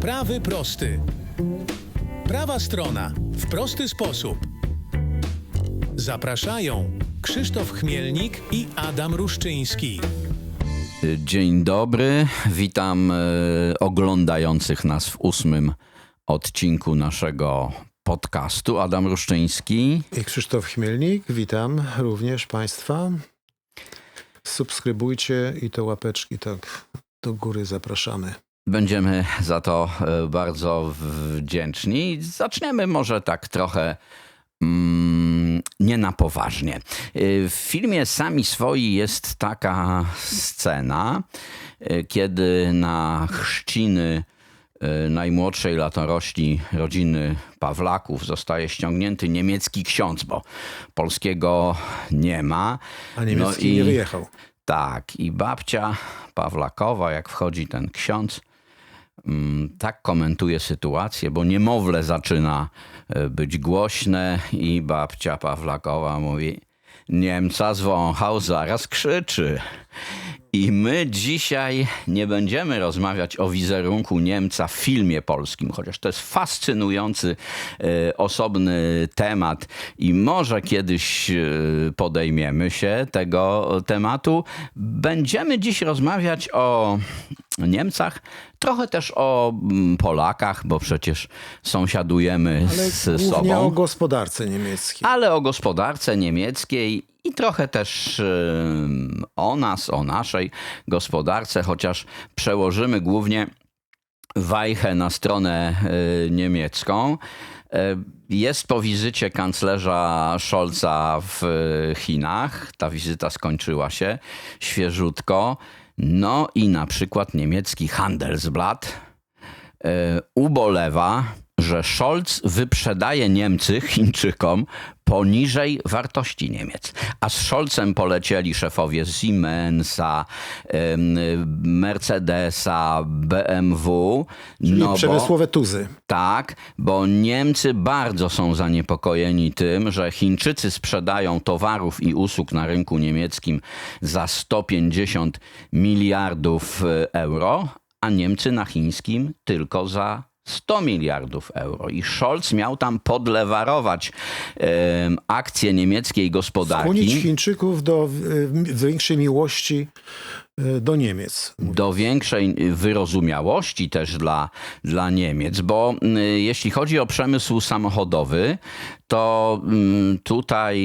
Prawy prosty. Prawa strona w prosty sposób. Zapraszają Krzysztof Chmielnik i Adam Ruszczyński. Dzień dobry, witam e, oglądających nas w ósmym odcinku naszego podcastu. Adam Ruszczyński. I Krzysztof Chmielnik, witam również Państwa. Subskrybujcie i te łapeczki tak do góry zapraszamy. Będziemy za to e, bardzo wdzięczni. Zaczniemy może tak trochę mm, nie na poważnie. E, W filmie Sami Swoi jest taka scena, e, kiedy na chrzciny najmłodszej latorośli rodziny Pawlaków zostaje ściągnięty niemiecki ksiądz, bo polskiego nie ma. A niemiecki No i- nie wyjechał. Tak, i babcia Pawlakowa, jak wchodzi ten ksiądz, tak komentuje sytuację, bo niemowlę zaczyna e, być głośne i babcia Pawlakowa mówi Niemca zwąchał, zaraz krzyczy. I my dzisiaj nie będziemy rozmawiać o wizerunku Niemca w filmie polskim, chociaż to jest fascynujący, e, osobny temat i może kiedyś e, podejmiemy się tego tematu. Będziemy dziś rozmawiać o Niemcach, trochę też o mm, Polakach, bo przecież sąsiadujemy Ale z głównie sobą o gospodarce niemieckiej. ale o gospodarce niemieckiej i trochę też o nas, o naszej gospodarce, chociaż przełożymy głównie wajchę na stronę e, niemiecką. E, Jest po wizycie kanclerza Scholza w e, Chinach. Ta wizyta skończyła się świeżutko. No i na przykład niemiecki Handelsblatt e, ubolewa, że Scholz wyprzedaje Niemcy Chińczykom poniżej wartości Niemiec. A z Scholzem polecieli szefowie Siemensa, em, Mercedesa, BMW. Czyli no bo- przemysłowe tuzy. tak, bo Niemcy bardzo są zaniepokojeni tym, że Chińczycy sprzedają towarów i usług na rynku niemieckim za 150 miliardów e, euro, a Niemcy na chińskim tylko za 100 miliardów euro. I Scholz miał tam podlewarować em, akcje niemieckiej Skłonić gospodarki. Chińczyków do y, większej miłości y, do Niemiec. do większej wyrozumiałości też dla, dla Niemiec, bo y, jeśli chodzi o przemysł samochodowy, to tutaj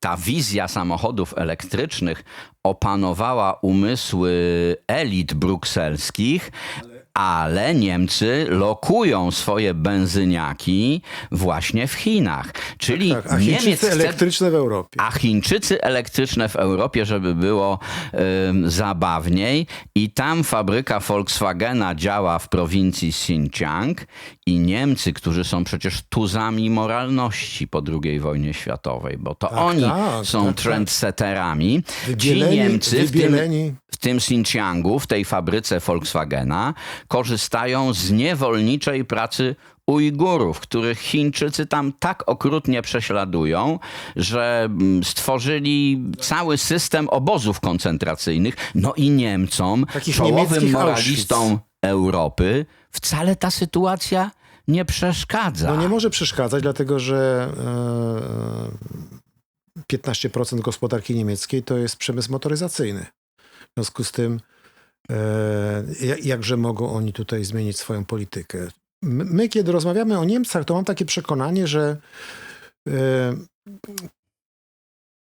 ta wizja samochodów elektrycznych opanowała umysły elit brukselskich. Ale Niemcy lokują swoje benzyniaki właśnie w Chinach. Czyli Tak, a Niemiec Chińczycy chce elektryczne w Europie. a Chińczycy elektryczne w Europie, żeby było ym, zabawniej. I tam fabryka Volkswagena działa w prowincji Xinjiang. I Niemcy, którzy są przecież tuzami moralności po II wojnie światowej, bo to Tak, oni tak, są tak, tak. trendsetterami. Ci Wybieleni- Niemcy w tym, w tym Xinjiangu, w tej fabryce Volkswagena, korzystają z niewolniczej pracy Ujgurów, których Chińczycy tam tak okrutnie prześladują, że mm, stworzyli cały system obozów koncentracyjnych. No i Niemcom, Takich czołowym moralistom Europy, wcale ta sytuacja nie przeszkadza. No nie może przeszkadzać, dlatego że e, 15% gospodarki niemieckiej to jest przemysł motoryzacyjny. W związku z tym, e, ja- jakże mogą oni tutaj zmienić swoją politykę? My, my, kiedy rozmawiamy o Niemcach, to mam takie przekonanie, że e,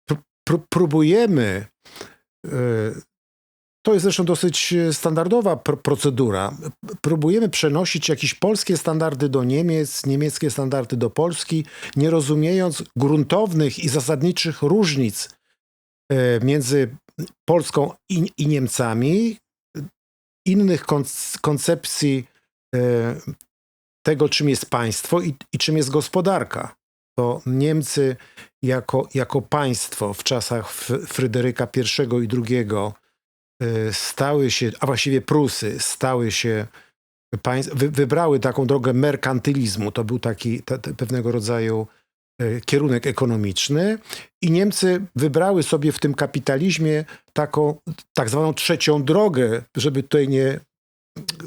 pr- pr- próbujemy to jest zresztą dosyć standardowa pr- procedura. Próbujemy przenosić jakieś polskie standardy do Niemiec, niemieckie standardy do Polski, nie rozumiejąc gruntownych i zasadniczych różnic e, między Polską i, i Niemcami, innych konc- koncepcji e, tego, czym jest państwo i, i czym jest gospodarka. To Niemcy jako, jako państwo w czasach Fryderyka I i II stały się, a właściwie Prusy stały się, państw, wy, wybrały taką drogę merkantylizmu. To był taki te, te pewnego rodzaju y, kierunek ekonomiczny i Niemcy wybrały sobie w tym kapitalizmie taką tak zwaną trzecią drogę, żeby tutaj nie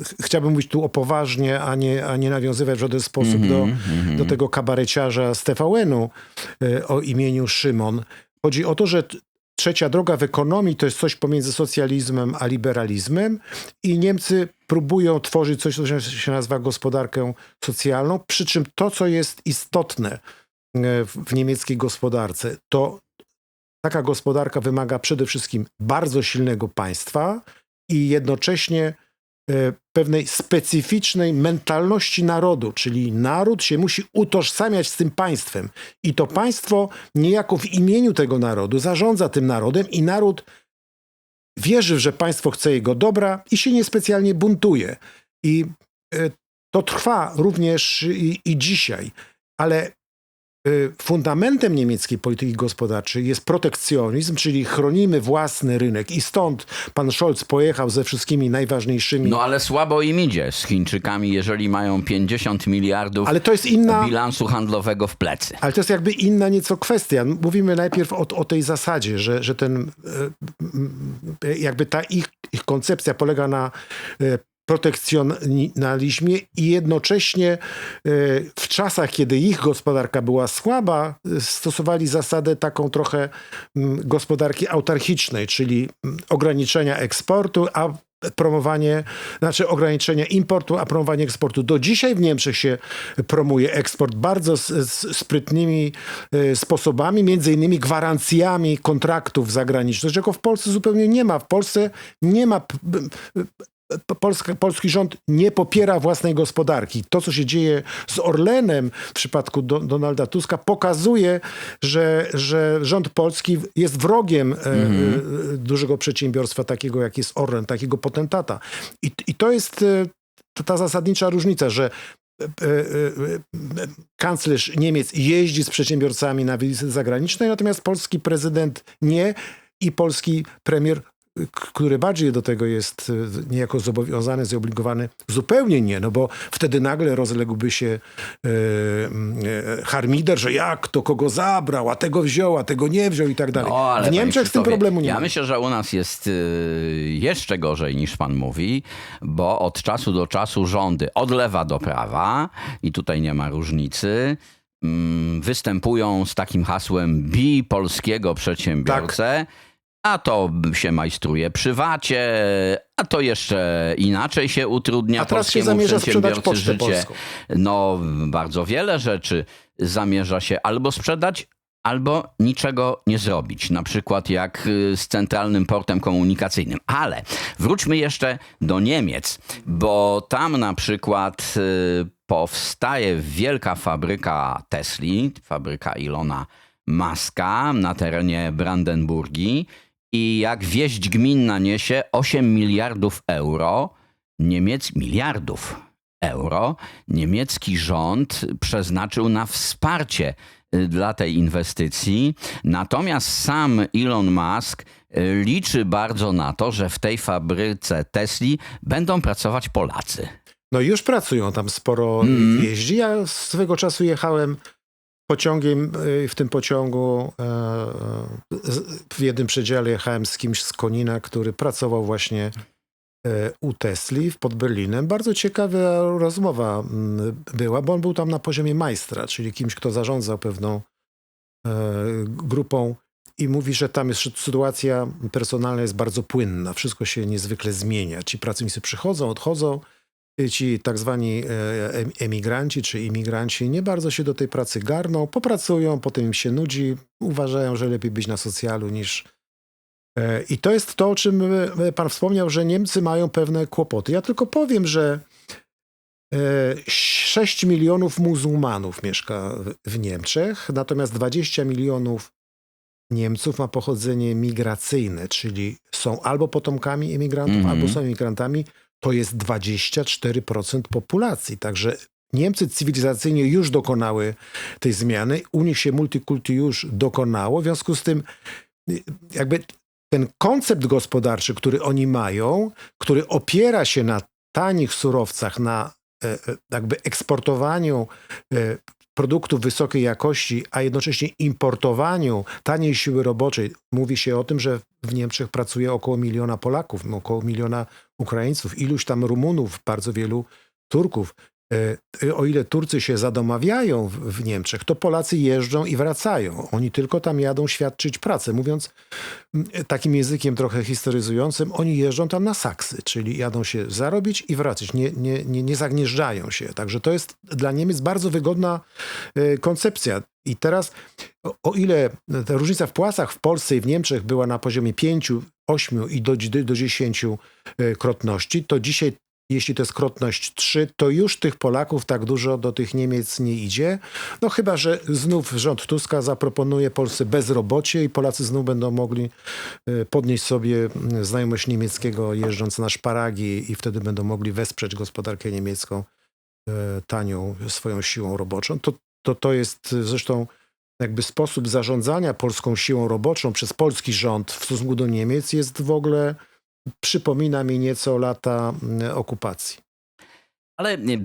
ch- chciałbym mówić tu o poważnie, a nie, a nie nawiązywać w żaden sposób do, do tego kabareciarza z TVN-u e, o imieniu Szymon. Chodzi o to, że trzecia droga w ekonomii to jest coś pomiędzy socjalizmem a liberalizmem i Niemcy próbują tworzyć coś, co się nazywa gospodarkę socjalną, przy czym to, co jest istotne e, w, niemieckiej gospodarce, to taka gospodarka wymaga przede wszystkim bardzo silnego państwa i jednocześnie pewnej specyficznej mentalności narodu, czyli naród się musi utożsamiać z tym państwem i to państwo niejako w imieniu tego narodu zarządza tym narodem i naród wierzy, że państwo chce jego dobra i się niespecjalnie buntuje. I e, to trwa również i, i dzisiaj, ale fundamentem niemieckiej polityki gospodarczej jest protekcjonizm, czyli chronimy własny rynek i stąd pan Scholz pojechał ze wszystkimi najważniejszymi. No ale słabo im idzie z Chińczykami, jeżeli mają 50 miliardów ale to jest inna. bilansu handlowego w plecy. Ale to jest jakby inna nieco kwestia. Mówimy najpierw o, o tej zasadzie, że, że ten, e, jakby ta ich, ich koncepcja polega na e, protekcjonalizmie i jednocześnie e, w czasach, kiedy ich gospodarka była słaba, stosowali zasadę taką trochę mm, gospodarki autarchicznej, czyli mm, ograniczenia eksportu, a promowanie, znaczy ograniczenia importu, a promowanie eksportu. Do dzisiaj w Niemczech się promuje eksport bardzo s- s- sprytnymi e, sposobami, między innymi gwarancjami kontraktów zagranicznych, czego w Polsce zupełnie nie ma. W Polsce nie ma Polska, polski rząd nie popiera własnej gospodarki. To, co się dzieje z Orlenem w przypadku do, Donalda Tuska, pokazuje, że, że rząd polski jest wrogiem e, e, dużego przedsiębiorstwa, takiego jak jest Orlen, takiego potentata. I, i to jest e, ta zasadnicza różnica, że kanclerz Niemiec jeździ z przedsiębiorcami na wizyty zagraniczne, natomiast polski prezydent nie i polski premier który bardziej do tego jest e, niejako zobowiązany, zobligowany, zupełnie nie, no bo wtedy nagle rozległby się e, e, harmider, że jak to kogo zabrał, a tego wziął, a tego nie wziął i tak dalej. No, ale w Niemczech z tym problemu nie ja ma. myślę, że u nas jest jeszcze gorzej niż pan mówi, bo od czasu do czasu rządy od lewa do prawa, i tutaj nie ma różnicy, mm, występują z takim hasłem bij polskiego przedsiębiorcę. A to się majstruje przy wacie, a to jeszcze inaczej się utrudnia A teraz się zamierza sprzedać Pocztę życie. Polską. No, bardzo wiele rzeczy zamierza się albo sprzedać, albo niczego nie zrobić. Na przykład jak y, z centralnym portem komunikacyjnym. Ale wróćmy jeszcze do Niemiec, bo tam na przykład y, powstaje wielka fabryka Tesli, fabryka Ilona Maska na terenie Brandenburgii i jak wieść gminna niesie 8 miliardów euro, Niemiec miliardów euro, niemiecki rząd przeznaczył na wsparcie y, dla tej inwestycji. Natomiast sam Elon Musk y, liczy bardzo na to, że w tej fabryce Tesli będą pracować Polacy. No już pracują, tam sporo Mhm. jeździ. Ja swego czasu jechałem pociągiem, y, w tym pociągu e, e, w jednym przedziale jechałem z kimś z Konina, który pracował właśnie e, u Tesli pod Berlinem. Bardzo ciekawa rozmowa mm, była, bo on był tam na poziomie majstra, czyli kimś, kto zarządzał pewną grupą i mówi, że tam jest sytuacja personalna jest bardzo płynna, wszystko się niezwykle zmienia. Ci pracownicy przychodzą, odchodzą, ci tak zwani e, em- emigranci czy imigranci nie bardzo się do tej pracy garną, popracują, potem im się nudzi, uważają, że lepiej być na socjalu niż. e, I to jest to, o czym e, pan wspomniał, że Niemcy mają pewne kłopoty. Ja tylko powiem, że e, 6 milionów muzułmanów mieszka w- Niemczech, natomiast 20 milionów Niemców ma pochodzenie migracyjne, czyli są albo potomkami imigrantów, Mhm. albo są imigrantami. To jest 24% populacji. Także Niemcy cywilizacyjnie już dokonały tej zmiany. U nich się multikulti już dokonało. W związku z tym jakby ten koncept gospodarczy, który oni mają, który opiera się na tanich surowcach, na e, e, jakby eksportowaniu e, produktów wysokiej jakości, a jednocześnie importowaniu taniej siły roboczej. Mówi się o tym, że w Niemczech pracuje około miliona Polaków, około miliona Ukraińców, iluś tam Rumunów, bardzo wielu Turków. E, O ile Turcy się zadomawiają w, Niemczech, to Polacy jeżdżą i wracają. Oni tylko tam jadą świadczyć pracę. Mówiąc takim językiem trochę historyzującym, oni jeżdżą tam na saksy, czyli jadą się zarobić i wracać. Nie, nie, nie, nie zagnieżdżają się. Także to jest dla Niemiec bardzo wygodna e, koncepcja. I teraz, o ile ta różnica w płacach w Polsce i w Niemczech była na poziomie 5, 8 i do, do 10 e, krotności, to dzisiaj, jeśli to jest krotność 3, to już tych Polaków tak dużo do tych Niemiec nie idzie. No chyba, że znów rząd Tuska zaproponuje Polsce bezrobocie i Polacy znów będą mogli e, podnieść sobie mm, znajomość niemieckiego jeżdżąc na szparagi i wtedy będą mogli wesprzeć gospodarkę niemiecką e, tanią swoją siłą roboczą. To, to, to jest zresztą jakby sposób zarządzania polską siłą roboczą przez polski rząd w stosunku do Niemiec jest w ogóle, przypomina mi nieco lata mm, okupacji. Ale nie,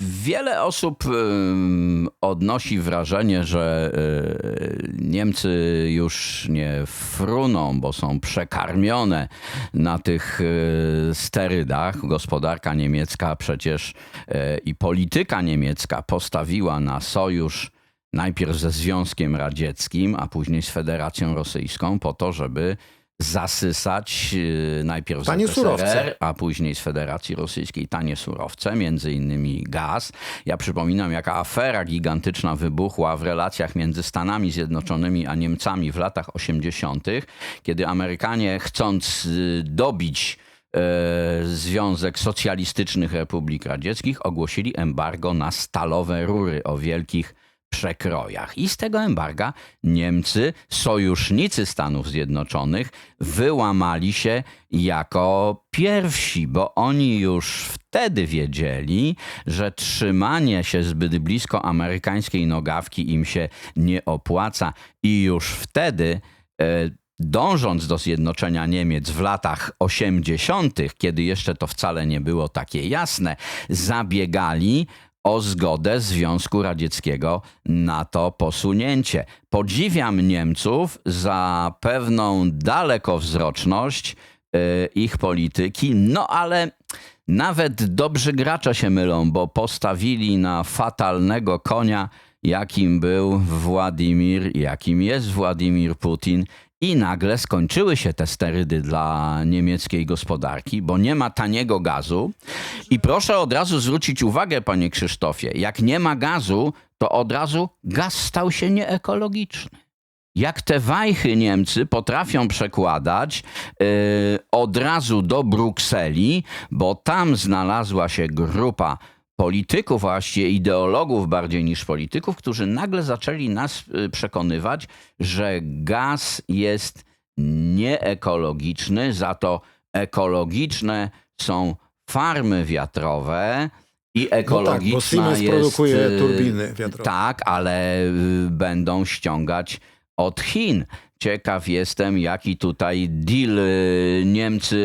wiele osób ym, odnosi wrażenie, że y, Niemcy już nie fruną, bo są przekarmione na tych y, sterydach. Gospodarka niemiecka przecież y, i polityka niemiecka postawiła na sojusz najpierw ze Związkiem Radzieckim, a później z Federacją Rosyjską po to, żeby zasysać y, najpierw z Tanie surowce. a później z Federacji Rosyjskiej tanie surowce, między innymi gaz. Ja przypominam, jaka afera gigantyczna wybuchła w relacjach między Stanami Zjednoczonymi a Niemcami w latach 80., kiedy Amerykanie chcąc y, dobić e, Związek Socjalistycznych Republik Radzieckich ogłosili embargo na stalowe rury o wielkich przekrojach. I z tego embarga Niemcy, sojusznicy Stanów Zjednoczonych, wyłamali się jako pierwsi, bo oni już wtedy wiedzieli, że trzymanie się zbyt blisko amerykańskiej nogawki im się nie opłaca i już wtedy e, dążąc do zjednoczenia Niemiec w latach 80., kiedy jeszcze to wcale nie było takie jasne, zabiegali o zgodę Związku Radzieckiego na to posunięcie. Podziwiam Niemców za pewną dalekowzroczność e, ich polityki, no ale nawet dobrzy gracze się mylą, bo postawili na fatalnego konia, jakim był Władimir, jakim jest Władimir Putin. I nagle skończyły się te sterydy dla niemieckiej gospodarki, bo nie ma taniego gazu. I proszę od razu zwrócić uwagę, panie Krzysztofie, jak nie ma gazu, to od razu gaz stał się nieekologiczny. Jak te wajchy Niemcy potrafią przekładać yy, od razu do Brukseli, bo tam znalazła się grupa polityków, właściwie ideologów bardziej niż polityków, którzy nagle zaczęli nas y, przekonywać, że gaz jest nieekologiczny, za to ekologiczne są farmy wiatrowe i ekologiczna bo Siemens jest... produkuje y, turbiny wiatrowe. Tak, ale y, będą ściągać od Chin. Ciekaw jestem, jaki tutaj deal y, Niemcy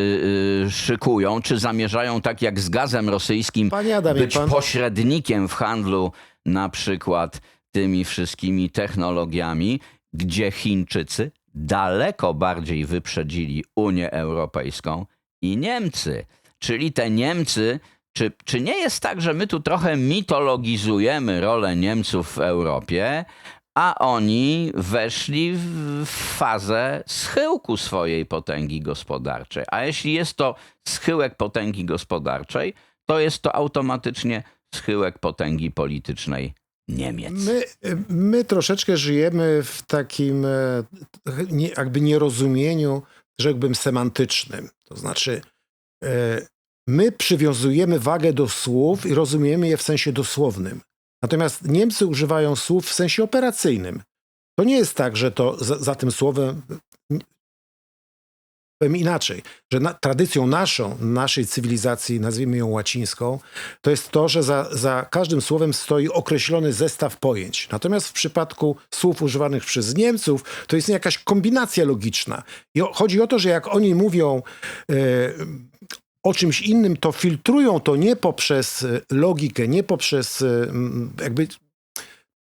y, szykują. Czy zamierzają, tak jak z gazem rosyjskim, Adamie, być pan- pośrednikiem w handlu na przykład tymi wszystkimi technologiami, gdzie Chińczycy daleko bardziej wyprzedzili Unię Europejską i Niemcy. Czyli te Niemcy, czy, czy nie jest tak, że my tu trochę mitologizujemy rolę Niemców w Europie, a oni weszli w fazę schyłku swojej potęgi gospodarczej. A jeśli jest to schyłek potęgi gospodarczej, to jest to automatycznie schyłek potęgi politycznej Niemiec. My, my troszeczkę żyjemy w takim e, jakby nierozumieniu, rzekłbym, semantycznym. To znaczy, e, my przywiązujemy wagę do słów i rozumiemy je w sensie dosłownym. Natomiast Niemcy używają słów w sensie operacyjnym. To nie jest tak, że to za, za tym słowem powiem inaczej, że na, tradycją naszą, naszej cywilizacji, nazwijmy ją łacińską, to jest to, że za, za każdym słowem stoi określony zestaw pojęć. Natomiast w przypadku słów używanych przez Niemców, to jest jakaś kombinacja logiczna. I o, chodzi o to, że jak oni mówią e, o czymś innym, to filtrują to nie poprzez e, logikę, nie poprzez e, jakby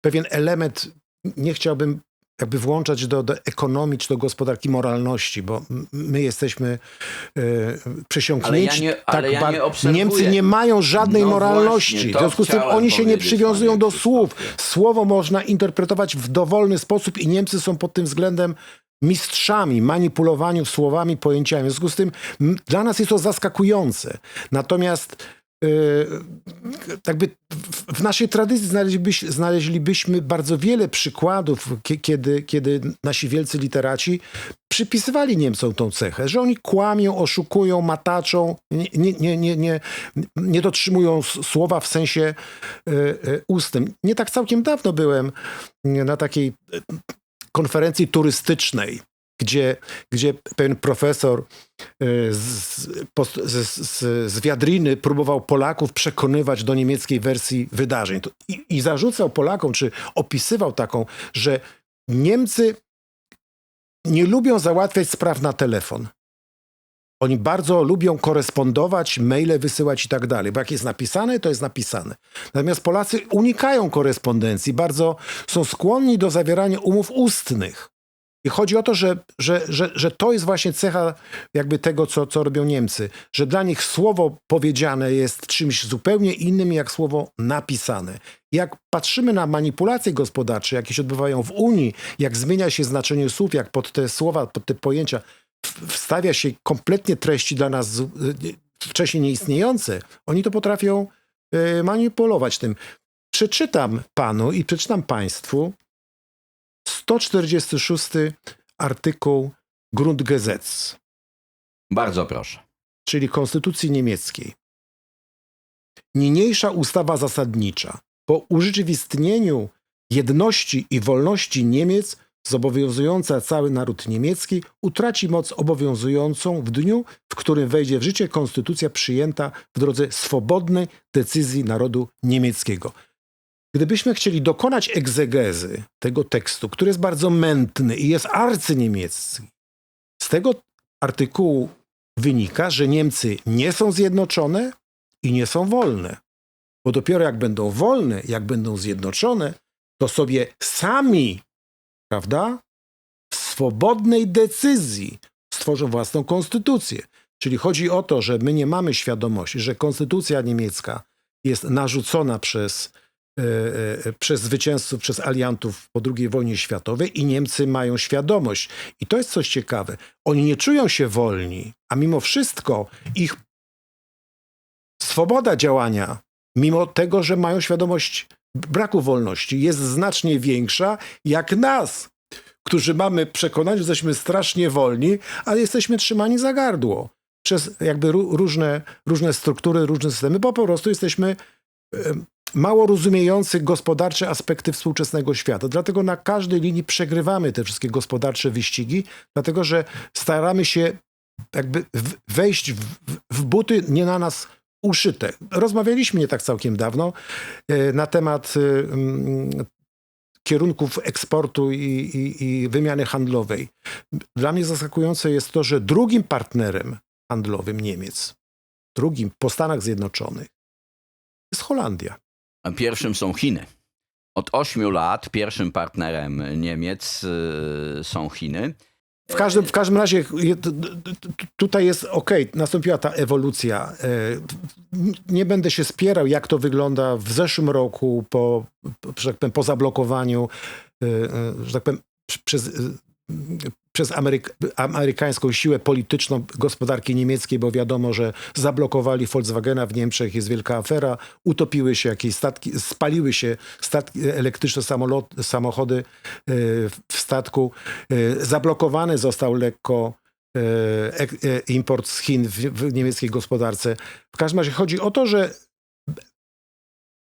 pewien element, nie chciałbym jakby włączać do, do ekonomii czy do gospodarki moralności, bo my jesteśmy przesiąknięci. Ale ja nie- ale ja nie obserwuję. Niemcy nie mają żadnej No moralności. właśnie, w związku z tym oni się nie przywiązują do słów. Słowo można interpretować w dowolny sposób i Niemcy są pod tym względem mistrzami manipulowaniu słowami, pojęciami. W związku z tym m, dla nas jest to zaskakujące. Natomiast yy, jakby w, w naszej tradycji znaleźlibyś, znaleźlibyśmy bardzo wiele przykładów, kie- kiedy, kiedy nasi wielcy literaci przypisywali Niemcom tą cechę, że oni kłamią, oszukują, mataczą, nie, nie, nie, nie, nie, dotrzymują słowa w sensie y, y, ustnym. Nie tak całkiem dawno byłem na takiej y, konferencji turystycznej, gdzie, gdzie pewien profesor y, z, z, z, wiadriny próbował Polaków przekonywać do niemieckiej wersji wydarzeń. I, I zarzucał Polakom, czy opisywał taką, że Niemcy nie lubią załatwiać spraw na telefon. Oni bardzo lubią korespondować, maile wysyłać i tak dalej, bo jak jest napisane, to jest napisane. Natomiast Polacy unikają korespondencji, bardzo są skłonni do zawierania umów ustnych. I chodzi o to, że, że, że, że to jest właśnie cecha jakby tego, co, co robią Niemcy, że dla nich słowo powiedziane jest czymś zupełnie innym jak słowo napisane. Jak patrzymy na manipulacje gospodarcze, jakie się odbywają w Unii, jak zmienia się znaczenie słów, jak pod te słowa, pod te pojęcia wstawia się kompletnie treści dla nas y, wcześniej nieistniejące, oni to potrafią y, manipulować tym. Przeczytam panu i przeczytam państwu 146 artykuł Grundgesetz, Bardzo proszę. czyli Konstytucji Niemieckiej. Niniejsza ustawa zasadnicza po urzeczywistnieniu jedności i wolności Niemiec zobowiązująca cały naród niemiecki utraci moc obowiązującą w dniu, w którym wejdzie w życie konstytucja przyjęta w drodze swobodnej decyzji narodu niemieckiego. Gdybyśmy chcieli dokonać egzegezy tego tekstu, który jest bardzo mętny i jest arcyniemiecki, z tego artykułu wynika, że Niemcy nie są zjednoczone i nie są wolne. Bo dopiero jak będą wolne, jak będą zjednoczone, to sobie sami, prawda, w swobodnej decyzji stworzą własną konstytucję. Czyli chodzi o to, że my nie mamy świadomości, że konstytucja niemiecka jest narzucona przez, e, e, przez zwycięzców, przez aliantów po II wojnie światowej i Niemcy mają świadomość. I to jest coś ciekawe. Oni nie czują się wolni, a mimo wszystko ich swoboda działania, mimo tego, że mają świadomość braku wolności, jest znacznie większa jak nas, którzy mamy przekonanie, że jesteśmy strasznie wolni, ale jesteśmy trzymani za gardło przez jakby ró- różne, różne struktury, różne systemy, bo po prostu jesteśmy mało rozumiejący gospodarcze aspekty współczesnego świata. Dlatego na każdej linii przegrywamy te wszystkie gospodarcze wyścigi, dlatego że staramy się jakby wejść w- w buty nie na nas uszyte. Rozmawialiśmy nie tak całkiem dawno e, na temat e, mm, kierunków eksportu i, i, i wymiany handlowej. Dla mnie zaskakujące jest to, że drugim partnerem handlowym Niemiec, drugim po Stanach Zjednoczonych, jest Holandia. A Pierwszym są Chiny. Od ośmiu lat pierwszym partnerem Niemiec y, są Chiny. W każdym, w każdym razie tutaj jest ok, nastąpiła ta ewolucja. E, Nie będę się spierał, jak to wygląda w zeszłym roku po, że tak powiem, po zablokowaniu, e, e, że tak powiem, pr- przez, przez Ameryk amerykańską siłę polityczną gospodarki niemieckiej, bo wiadomo, że zablokowali Volkswagena w Niemczech, jest wielka afera, utopiły się jakieś statki, spaliły się statki, elektryczne samolot, samochody e, w statku. E, Zablokowany został lekko e, ek- e, import z Chin w niemieckiej gospodarce. W każdym razie chodzi o to, że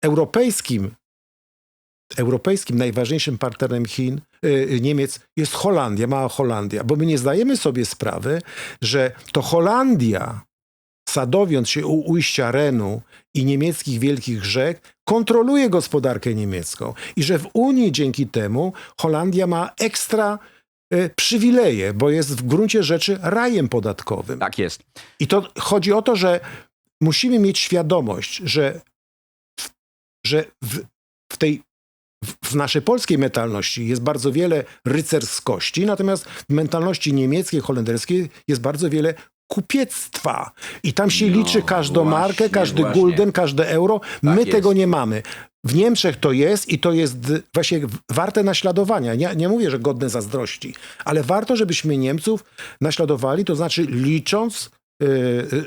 europejskim, europejskim najważniejszym partnerem Chin, e, Niemiec jest Holandia, mała Holandia, bo my nie zdajemy sobie sprawy, że to Holandia, sadowiąc się u ujścia Renu i niemieckich wielkich rzek, kontroluje gospodarkę niemiecką i że w Unii dzięki temu Holandia ma ekstra e, przywileje, bo jest w gruncie rzeczy rajem podatkowym. Tak jest. I to chodzi o to, że musimy mieć świadomość, że że w, w tej w, naszej polskiej mentalności jest bardzo wiele rycerskości, natomiast w mentalności niemieckiej, holenderskiej jest bardzo wiele kupiectwa. I tam się No, liczy każdą właśnie, markę, każdy właśnie. gulden, każde euro. My jest. tego nie mamy. W Niemczech to jest i to jest właśnie warte naśladowania. Nie, nie mówię, że godne zazdrości, ale warto, żebyśmy Niemców naśladowali, to znaczy licząc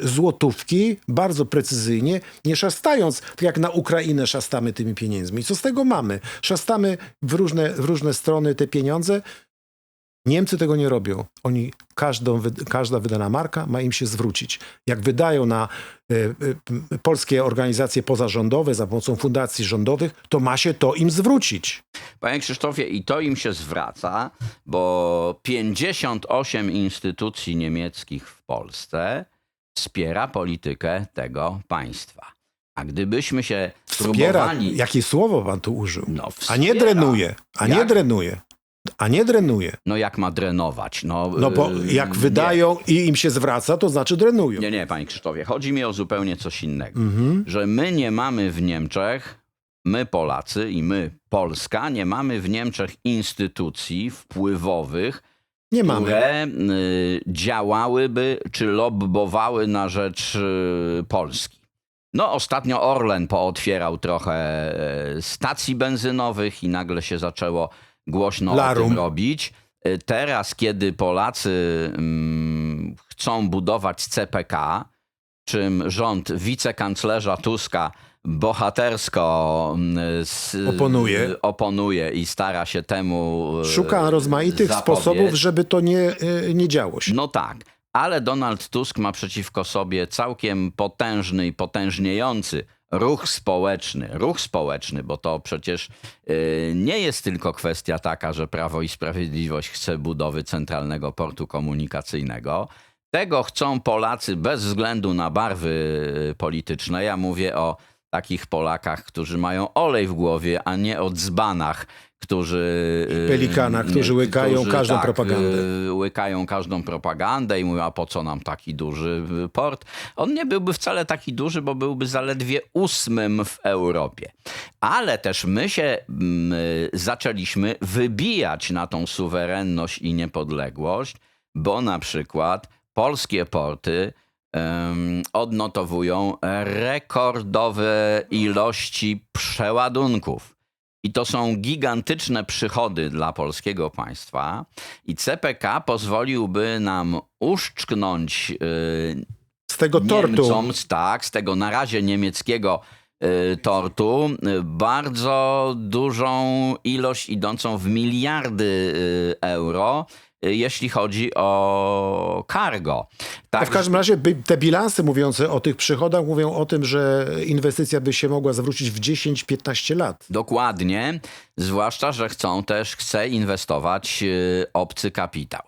złotówki bardzo precyzyjnie, nie szastając, tak jak na Ukrainę szastamy tymi pieniędzmi. Co z tego mamy? Szastamy w różne, w różne strony te pieniądze. Niemcy tego nie robią. Oni, każdą, każda wydana marka ma im się zwrócić. Jak wydają na y, y, polskie organizacje pozarządowe za pomocą fundacji rządowych, to ma się to im zwrócić. Panie Krzysztofie, i to im się zwraca, bo 58 instytucji niemieckich w Polsce wspiera politykę tego państwa. A gdybyśmy się Wspiera. próbowali... Jakie słowo pan tu użył? No, A nie drenuje. A nie Jak? drenuje. A nie drenuje. No jak ma drenować? No, No bo yy, jak wydają i im się zwraca, to znaczy drenują. Nie, nie, panie Krzysztofie. Chodzi mi o zupełnie coś innego. Mhm. Że my nie mamy w Niemczech, my Polacy i my Polska, nie mamy w Niemczech instytucji wpływowych, Nie mamy. które y, działałyby czy lobbowały na rzecz y, Polski. No, ostatnio Orlen pootwierał trochę e, stacji benzynowych i nagle się zaczęło głośno o Larum. tym robić. Y, Teraz, kiedy Polacy mm, chcą budować CPK, czym rząd wicekanclerza Tuska bohatersko mm, s- Oponuje. oponuje i stara się temu e, Szuka rozmaitych zapobiec. sposobów, żeby to nie, y, nie działo się. No tak, ale Donald Tusk ma przeciwko sobie całkiem potężny i potężniejący ruch społeczny. Ruch społeczny, bo to przecież y, nie jest tylko kwestia taka, że Prawo i Sprawiedliwość chce budowy centralnego portu komunikacyjnego. Tego chcą Polacy bez względu na barwy polityczne. Ja mówię o takich Polakach, którzy mają olej w głowie, a nie o dzbanach, którzy... y, Pelikanach, którzy łykają każdą propagandę. y, łykają każdą propagandę i mówią, a po co nam taki duży y, port? On nie byłby wcale taki duży, bo byłby zaledwie ósmym w Europie. Ale też my się mm, y, zaczęliśmy wybijać na tą suwerenność i niepodległość, bo na przykład polskie porty odnotowują rekordowe ilości przeładunków. I to są gigantyczne przychody dla polskiego państwa. I CPK pozwoliłby nam uszczknąć y, Z tego tortu. Niemcom, z- tak, z tego na razie niemieckiego y, tortu, y, bardzo dużą ilość idącą w miliardy y, euro, jeśli chodzi o cargo. Tak, W każdym razie te bilansy mówiące o tych przychodach mówią o tym, że inwestycja by się mogła zwrócić w 10-15 lat. Dokładnie, zwłaszcza, że chcą też, chce inwestować y, obcy kapitał.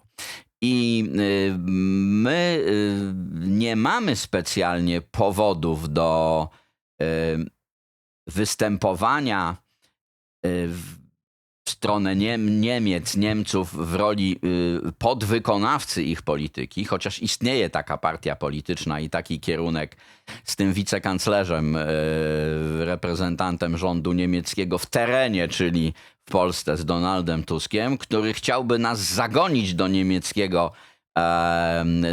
I y, my y, nie mamy specjalnie powodów do y, występowania y, w stronę Niem Niemiec, Niemców w roli y, podwykonawcy ich polityki, chociaż istnieje taka partia polityczna i taki kierunek z tym wicekanclerzem, y, reprezentantem rządu niemieckiego w terenie, czyli w Polsce z Donaldem Tuskiem, który chciałby nas zagonić do niemieckiego em,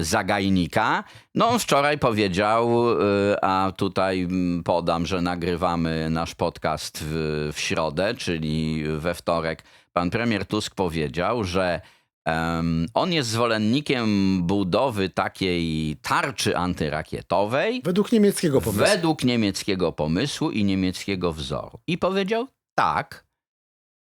zagajnika. No on wczoraj powiedział, y, a tutaj mm, podam, że nagrywamy nasz podcast w, w środę, czyli we wtorek. Pan premier Tusk powiedział, że em, on jest zwolennikiem budowy takiej tarczy antyrakietowej Według niemieckiego pomysłu. według niemieckiego pomysłu i niemieckiego wzoru. I powiedział tak,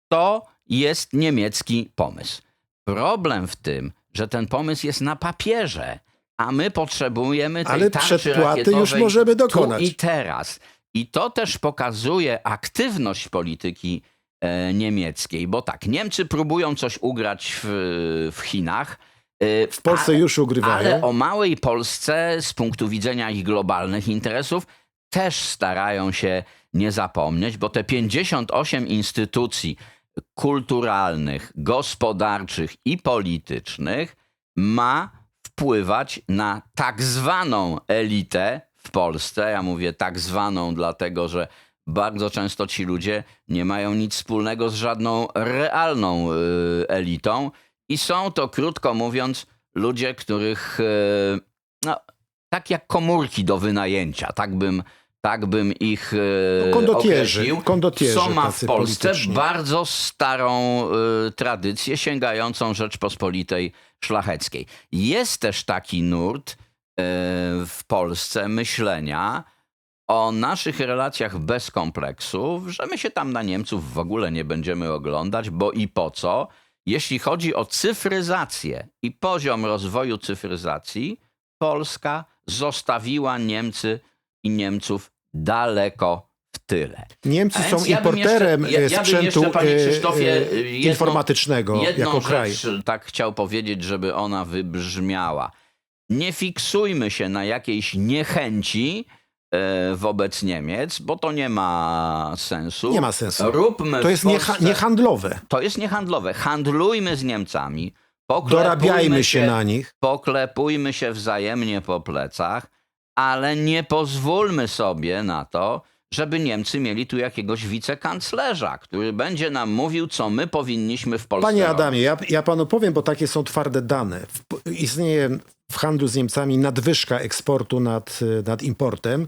to jest niemiecki pomysł. Problem w tym, że ten pomysł jest na papierze, a my potrzebujemy tej Ale przedpłaty już możemy dokonać. I teraz. I to też pokazuje aktywność polityki e, niemieckiej, bo tak, Niemcy próbują coś ugrać w, w Chinach. e, W Polsce ale- już ugrywają. ale o małej Polsce z punktu widzenia ich globalnych interesów też starają się nie zapomnieć, bo te 58 instytucji kulturalnych, gospodarczych i politycznych ma wpływać na tak zwaną elitę w Polsce. Ja mówię tak zwaną, dlatego że bardzo często ci ludzie nie mają nic wspólnego z żadną realną y, elitą i są to, krótko mówiąc, ludzie, których y, no, tak jak komórki do wynajęcia, tak bym, tak bym ich y, No, kondotierzy, określił. kondotierzy Co ma w Polsce polityczni. bardzo starą y, tradycję sięgającą Rzeczpospolitej Szlacheckiej. Jest też taki nurt y, w Polsce myślenia o naszych relacjach bez kompleksów, że my się tam na Niemców w ogóle nie będziemy oglądać, bo i po co? Jeśli chodzi o cyfryzację i poziom rozwoju cyfryzacji, Polska zostawiła Niemcy i Niemców daleko w tyle. Niemcy są ja importerem jeszcze- ja- e, ja bym sprzętu jeszcze, panie e, Krzysztofie, e, jedną- informatycznego Jedną jako rzecz kraj. tak chciał powiedzieć, żeby ona wybrzmiała. Nie fiksujmy się na jakiejś niechęci e, wobec Niemiec, bo to nie ma sensu. Nie ma sensu. Róbmy To jest Polsce- niehandlowe. To jest niehandlowe. Handlujmy z Niemcami. Poklepujmy Dorabiajmy się na nich. poklepujmy się wzajemnie po plecach, ale nie pozwólmy sobie na to, żeby Niemcy mieli tu jakiegoś wicekanclerza, który będzie nam mówił, co my powinniśmy w Polsce Panie. Adamie, ja, ja panu powiem, bo takie są twarde dane. W, istnieje w handlu z Niemcami nadwyżka eksportu nad, nad importem.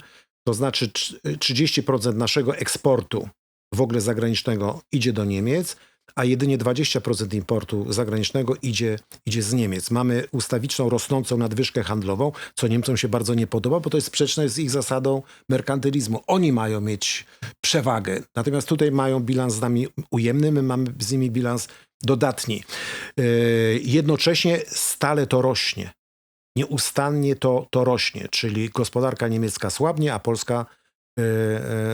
To znaczy trz- 30% naszego eksportu w ogóle zagranicznego idzie do Niemiec, a jedynie 20% importu zagranicznego idzie, idzie z Niemiec. Mamy ustawiczną, rosnącą nadwyżkę handlową, co Niemcom się bardzo nie podoba, bo to jest sprzeczne z ich zasadą merkantylizmu. Oni mają mieć przewagę, natomiast tutaj mają bilans z nami ujemny, my mamy z nimi bilans dodatni. Yy, Jednocześnie stale to rośnie. Nieustannie to, to rośnie, czyli gospodarka niemiecka słabnie, a Polska yy,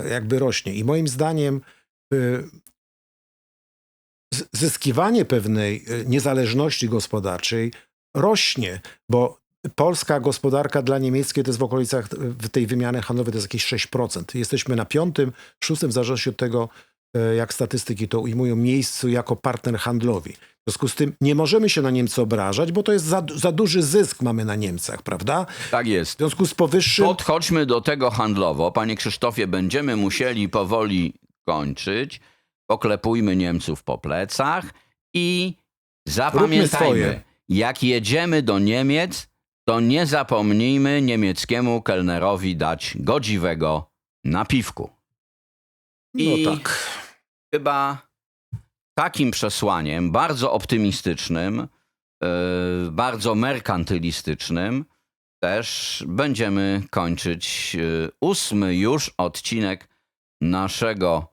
yy, jakby rośnie. I moim zdaniem zyskiwanie pewnej yy, niezależności gospodarczej rośnie, bo polska gospodarka dla niemieckiej to jest w okolicach w tej wymiany handlowej to jest jakieś 6%. Jesteśmy na piątym, szóstym w zależności od tego, e, jak statystyki to ujmują, miejscu jako partner handlowi. W związku z tym nie możemy się na Niemcy obrażać, bo to jest za, za duży zysk mamy na Niemcach, prawda? Tak jest. W związku z powyższym... Podchodźmy do tego handlowo. Panie Krzysztofie, będziemy musieli powoli kończyć. Poklepujmy Niemców po plecach i zapamiętajmy, jak jedziemy do Niemiec, to nie zapomnijmy niemieckiemu kelnerowi dać godziwego napiwku. I No tak. chyba takim przesłaniem, bardzo optymistycznym, yy, bardzo merkantylistycznym, też będziemy kończyć yy, ósmy już odcinek naszego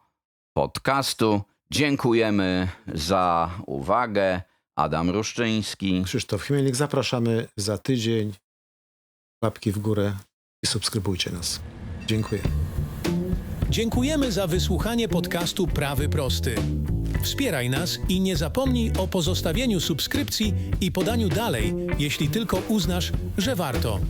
podcastu. Dziękujemy za uwagę. Adam Ruszczyński. Krzysztof Chmielik, zapraszamy za tydzień. Łapki w górę i subskrybujcie nas. Dziękuję. Dziękujemy za wysłuchanie podcastu Prawy Prosty. Wspieraj nas i nie zapomnij o pozostawieniu subskrypcji i podaniu dalej, jeśli tylko uznasz, że warto.